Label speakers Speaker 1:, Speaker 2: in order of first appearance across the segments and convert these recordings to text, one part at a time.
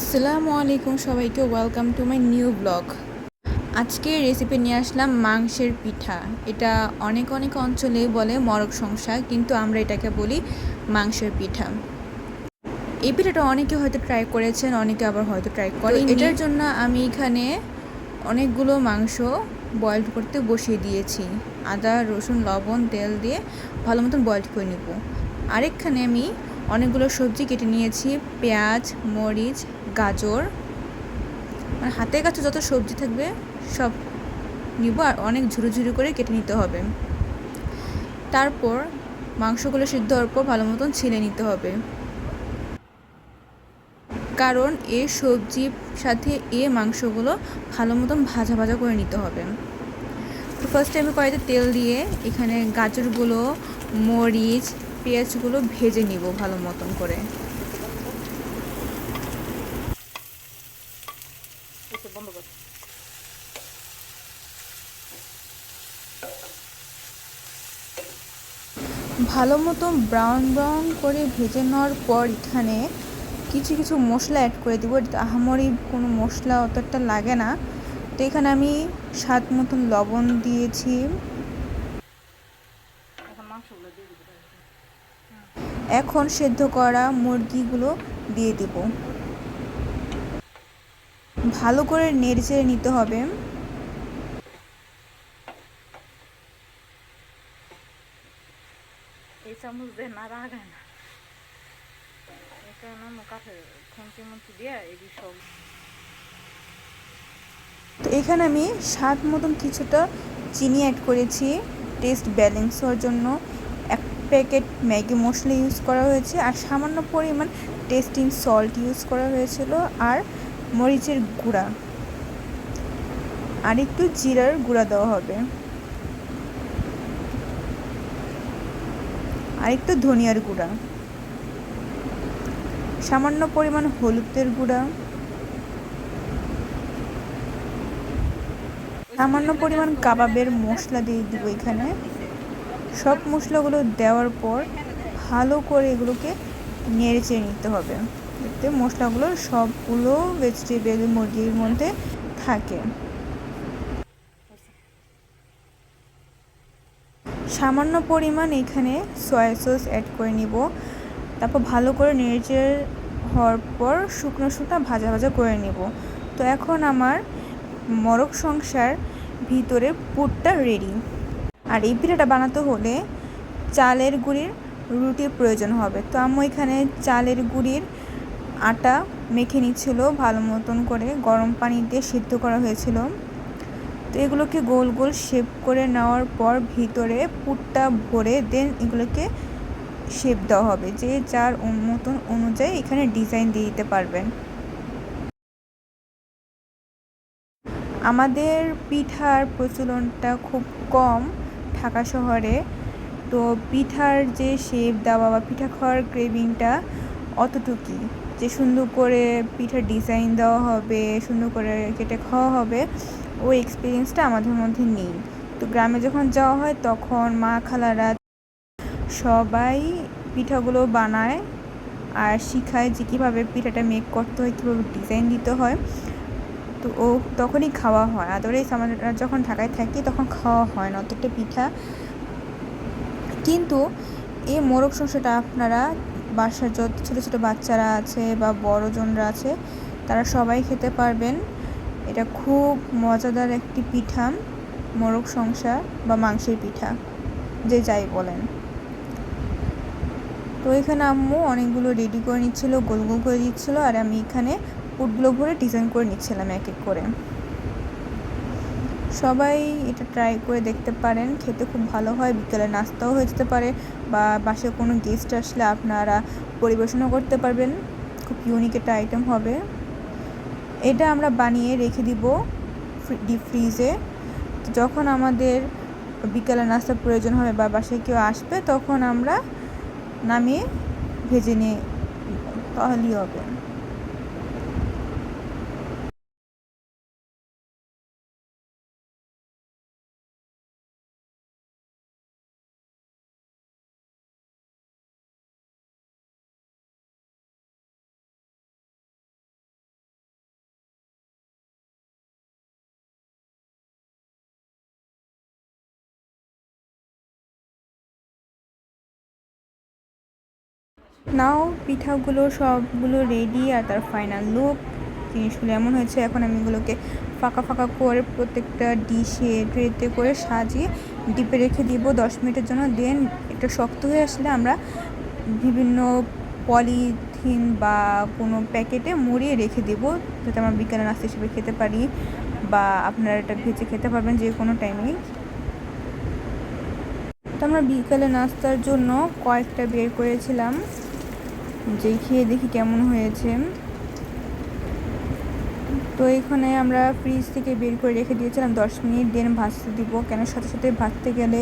Speaker 1: আসসালামু আলাইকুম সবাইকে welcome to my new blog আজকে রেসিপি নিয়ে আসলাম মাংসের পিঠা। এটা অনেক অনেক অঞ্চলে বলে মরক সংসা কিন্তু আমরা এটাকে বলি মাংসের পিঠা। এই পিঠাটা অনেকে হয়তো ট্রাই করেছেন অনেকে আবার হয়তো ট্রাই করে এটার জন্য আমি এখানে অনেকগুলো মাংস বয়েল করতে বসিয়ে দিয়েছি। আদা রসুন লবণ তেল দিয়ে ভালো মতন বয়েল করে নেব। আরেকখানে আমি অনেকগুলো সবজি কেটে নিয়েছি পেঁয়াজ মরিচ গাজর। মানে হাতের কাছে যত সবজি থাকবে, সব নিব আর অনেক ঝুরু ঝুরু করে কেটে নিতে হবে। তারপর মাংসগুলো সিদ্ধ হওয়ার পর ভালো মতন ছিলে নিতে হবে। কারণ এ সবজির সাথে এ মাংসগুলো ভালো মতন ভাজা ভাজা করে নিতে হবে। তো ফার্স্টে আমি কড়াইতে তেল দিয়ে এখানে গাজরগুলো, মরিচ, পেঁয়াজগুলো ভেজে নিব ভালো মতন করে। ভালো মতো ব্রাউন ব্রাউন করে ভেজে নেওয়ার পর এখানে কিছু কিছু মশলা অ্যাড করে দেবো। আহামরি কোনো মশলা অতটা লাগে না। তো এখানে আমি স্বাদ মতন লবণ দিয়েছি। এখন সেদ্ধ করা মুরগিগুলো দিয়ে দেব। ভালো করে নেড়ে চেড়ে নিতে হবে।
Speaker 2: চামচ দিয়ে না না এটা না কাঠে খুঁটি মুচি দিয়ে এই সব
Speaker 1: তো এখানে আমি স্বাদ মতন কিছুটা চিনি অ্যাড করেছি টেস্ট ব্যালেন্স হওয়ার জন্য। এক প্যাকেট ম্যাগি মশলা ইউজ করা হয়েছে, আর সামান্য পরিমাণ টেস্টিং সল্ট ইউজ করা হয়েছিল, আর মরিচের গুঁড়া। আর একটু জিরার গুঁড়া দেওয়া হবে। আর একটু ধনিয়ার গুঁড়া। সামান্য পরিমাণ হলুদের গুঁড়া। সামান্য পরিমাণ কাবাবের মশলা দিয়ে দিব এখানে। সব মশলাগুলো দেওয়ার পর ভালো করে এগুলোকে নেড়ে চেড়ে নিতে হবে। মশলাগুলো সবগুলো ভেজিটেবল মুরগির মধ্যে থাকে। সামান্য পরিমাণ এখানে সয়া সস অ্যাড করে নিব। তারপর ভালো করে নেড়ে হওয়ার পর শুকনো শুকনো ভাজা ভাজা করে নেব। তো এখন আমার মরক সংসার ভিতরে পুরটা রেডি আর এই পিঠাটা বানাতে হলে চালের গুঁড়ির রুটির প্রয়োজন হবে। তো আমি এখানে চালের গুঁড়ির আটা মেখে নিচ্ছিল, ভালো মতন করে গরম পানি দিয়ে সিদ্ধ করা হয়েছিল। তো এগুলোকে গোল গোল শেপ করে নেওয়ার পর ভিতরে পুরটা ভরে দেন এগুলোকে শেপ দেওয়া হবে। যে যার মতন অনুযায়ী এখানে ডিজাইন দিয়ে দিতে পারবেন। আমাদের পিঠার প্রচলনটা খুব কম ঢাকা শহরে। তো পিঠার যে শেপ দেওয়া বা পিঠা খাওয়ার ক্রেভিংটা অতটুকুই। যে সুন্দর করে পিঠার ডিজাইন দেওয়া হবে, সুন্দর করে কেটে খাওয়া হবে ওই এক্সপিরিয়েন্সটা আমাদের মধ্যে নেই। তো গ্রামে যখন যাওয়া হয়, তখন মা, খালারা সবাই পিঠাগুলো বানায় আর শিখায় যে কীভাবে পিঠাটা মেক করতে হয়, কীভাবে ডিজাইন দিতে হয়। তো ও তখনই খাওয়া হয়। আদরেই আমরা যখন ঢাকায় থাকি, তখন খাওয়া হয় না অতটা পিঠা। কিন্তু এই মোরগ শস্যটা আপনারা বাসার যত ছোটো ছোটো বাচ্চারা আছে বা বড়জনরা আছে, তারা সবাই খেতে পারবেন। এটা খুব মজাদার একটি পিঠা, মোরগ সংসার বা মাংসের পিঠা, যে যাই বলেন। তো এখানে আম্মু অনেকগুলো রেডি করে নিচ্ছিলো, গোল গোল করে দিচ্ছিল, আর আমি এখানে পুটগুলো ভরে ডিজাইন করে নিচ্ছিলাম এক এক করে। সবাই এটা ট্রাই করে দেখতে পারেন, খেতে খুব ভালো হয়, বিকেলে নাস্তাও হয়ে যেতে পারে, বা বাসায় কোনো গেস্ট আসলে আপনারা পরিবেশনও করতে পারবেন, খুব ইউনিক একটা আইটেম হবে। এটা আমরা বানিয়ে রেখে দিব ডিপ ফ্রিজে যখন আমাদের বিকালে নাস্তার প্রয়োজন হবে বা বাসায় কেউ আসবে, তখন আমরা নামিয়ে ভেজে নিয়ে, তাহলেই হবে। নাও, পিঠাগুলো সবগুলো রেডি আর তার ফাইনাল লুক জিনিসগুলো এমন হয়েছে। এখন আমি এগুলোকে ফাঁকা ফাঁকা করে প্রত্যেকটা ডিশে ট্রেতে করে সাজিয়ে ডিপে রেখে দিব দশ মিনিটের জন্য। দেন এটা শক্ত হয়ে আসলে আমরা বিভিন্ন পলিথিন বা কোনো প্যাকেটে মুড়িয়ে রেখে দেবো, যাতে আমরা বিকেলে নাস্তা হিসেবে খেতে পারি বা আপনারা এটা ভেজে খেতে পারবেন যে কোনো টাইমেই তো আমরা বিকেলে নাস্তার জন্য কয়েকটা বের করেছিলাম। যে খেয়ে দেখি কেমন হয়েছে। তো এখানে আমরা ফ্রিজ থেকে বের করে রেখে দিয়েছিলাম, দশ মিনিট দেন ভাজতে দিব। কেন সাথে সাথে ভাজতে গেলে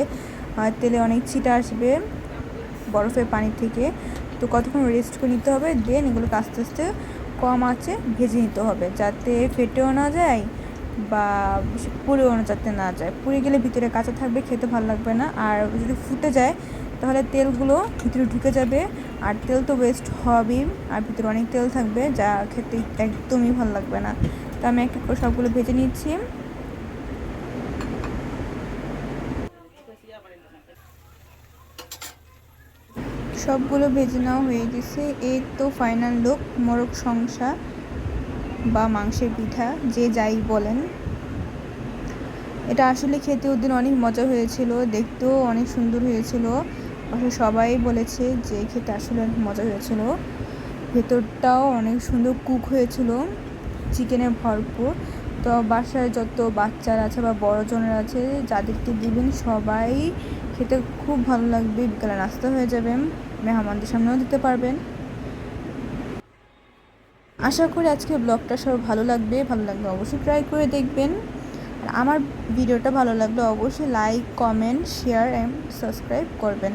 Speaker 1: তেলে অনেক ছিটা আসবে বরফের পানি থেকে। তো কতক্ষণ রেস্ট করে নিতে হবে দেন এগুলোকে আস্তে আস্তে কম আছে ভেজে নিতে হবে, যাতে ফেটেও না যায় বা পুড়েও যাতে না যায়। পুড়ে গেলে ভিতরে কাঁচা থাকবে, খেতে ভালো লাগবে না। আর যদি ফুটে যায় তাহলে তেলগুলো ভিতরে ঢুকে যাবে। আর তেল তো ওয়েস্ট হবেই, আর ভিতরে অনেক তেল থাকবে যা খেতে একদমই ভালো লাগবে না। তো আমি এক এক করে সবগুলো ভেজে নিচ্ছি। সবগুলো ভেজে নেওয়া হয়ে গেছে। এই তো ফাইনাল লুক মোরগ সংসা বা মাংসের পিঠা, যে যাই বলেন। এটা আসলে খেতে ওদিন অনেক মজা হয়েছিল, দেখতেও অনেক সুন্দর হয়েছিল। বাসায় সবাই বলেছে যে খেতে আসলে অনেক মজা হয়েছিল। ভেতরটাও অনেক সুন্দর কুক হয়েছিল, চিকেনে ভরপুর। তো বাসায় যত বাচ্চারা আছে বা বড়জনের আছে, যাদেরকে দিবেন সবাই খেতে খুব ভালো লাগবে। বিকালে নাস্তা হয়ে যাবে, মেহমানদের সামনেও দিতে পারবেন। আশা করি আজকে ব্লগটা সব ভালো লাগবে। ভালো লাগলে অবশ্যই ট্রাই করে দেখবেন। আর আমার ভিডিওটা ভালো লাগলে অবশ্যই like, comment, share, and subscribe করবেন।